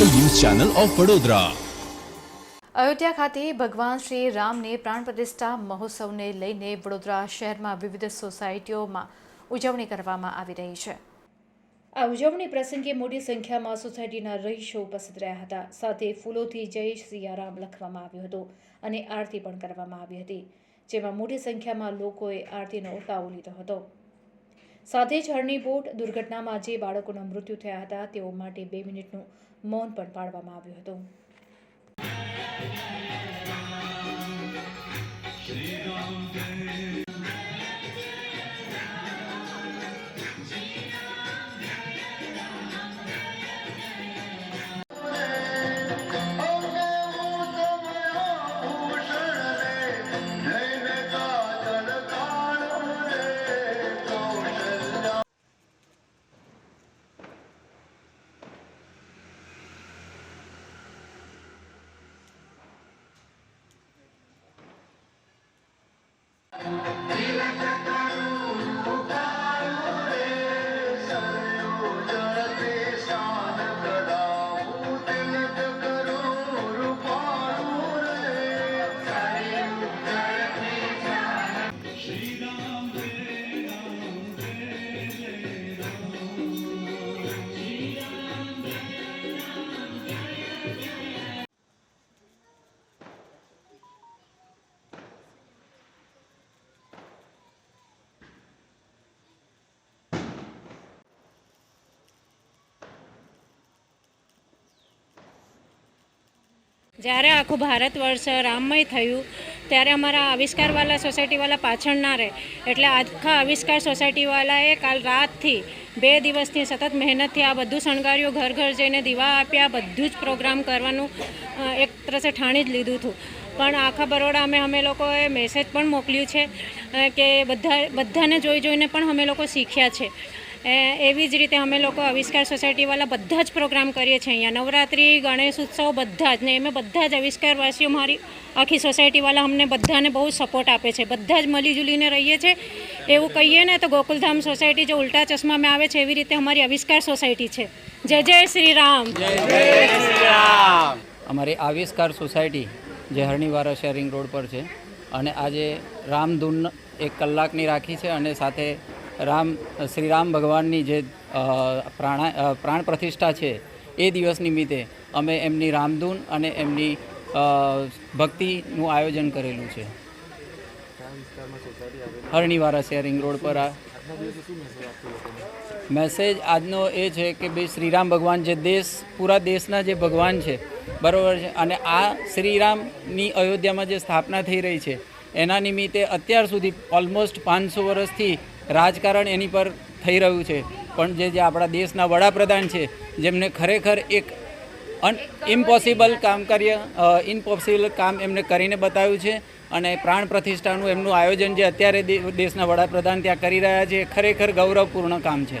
Channel of Vadodara. Ayodhya ખાતે ભગવાન શ્રી રામને પ્રાણ પ્રતિષ્ઠા મહોત્સવને લઈને વડોદરા શહેરમાં વિવિધ સોસાયટીઓમાં ઉજવણી કરવામાં આવી રહી છે. આ ઉજવણી પ્રસંગે મોટી સંખ્યામાં સોસાયટીના રહીશો ઉપસ્થિત રહ્યા હતા. સાથે ફૂલોથી જય સિયારામ લખવામાં આવ્યું હતું અને આરતી પણ કરવામાં આવી હતી જેમાં મોટી સંખ્યામાં લોકોએ આરતીનો લાવો લીધો હતો. સાથે જ હરણી બોટ દુર્ઘટનામાં જે બાળકોના મૃત્યુ થયા હતા, તેઓ માટે બે મિનિટનું મૌન પણ પાડવામાં આવ્યું હતું. જ્યારે આખું ભારત વર્ષ રામમય થયું, ત્યારે અમારા આવિષ્કારવાલા સોસાયટીવાલા પાછળ ના રહે. એટલે આખા આવિષ્કાર સોસાયટીવાલાએ કાલ રાતથી બે દિવસથી સતત મહેનતથી આ બધું શણગાર્યું, ઘર ઘર જઈને દીવા આપ્યા, બધું જ પ્રોગ્રામ કરવાનું એક તરસે ઠાણી જ લીધું હતું. પણ આખા બરોડા અમે અમે લોકોએ મેસેજ પણ મોકલ્યું છે કે બધા, બધાને જોઈ જોઈને પણ અમે લોકો શીખ્યા છે. એવી જ રીતે અમે લોકો આવિષ્કાર સોસાયટીવાળા બધા જ પ્રોગ્રામ કરીએ છીએ અહીંયા. નવરાત્રિ ગણેશ ઉત્સવ બધા જ ને એમાં બધા જ આવિષ્કારવાસીઓ મારી આખી સોસાયટીવાળા અમને બધાને બહુ સપોર્ટ આપે છે. બધા જ મળીજુલીને રહીએ છીએ. એવું કહીએ ને તો ગોકુલધામ સોસાયટી જે ઉલટા ચશ્મામાં આવે છે એવી રીતે અમારી આવિષ્કાર સોસાયટી છે. જય જય શ્રી રામ. અમારી આવિષ્કાર સોસાયટી જે હરણીવારા શેરિંગ રોડ પર છે અને આજે રામધૂન એક કલાકની રાખી છે અને સાથે રામ, શ્રી રામ ભગવાનની જે પ્રાણા પ્રાણ પ્રતિષ્ઠા છે, એ દિવસ નિમિત્તે અમે એમની રામધૂન અને એમની ભક્તિનું આયોજન કરેલું છે. હરણીવારા શેરિંગ રોડ પર આ મેસેજ આજનો એ છે કે ભાઈ શ્રીરામ ભગવાન જે દેશ, પૂરા દેશના જે ભગવાન છે, બરાબર છે, અને આ શ્રીરામની અયોધ્યામાં જે સ્થાપના થઈ રહી છે, એના નિમિત્તે અત્યાર સુધી ઓલમોસ્ટ પાંચસો વર્ષથી રાજકારણ એની પર થઈ રહ્યું છે. પણ જે જે આપણા દેશના વડાપ્રધાન છે, જેમને ખરેખર એક અન ઇમ્પોસિબલ કામ કાર્ય ઇમ્પોસિબલ કામ એમને કરીને બતાવ્યું છે અને પ્રાણ પ્રતિષ્ઠાનું એમનું આયોજન જે અત્યારે દેશના વડાપ્રધાન ત્યાં કરી રહ્યા છે, એ ખરેખર ગૌરવપૂર્ણ કામ છે.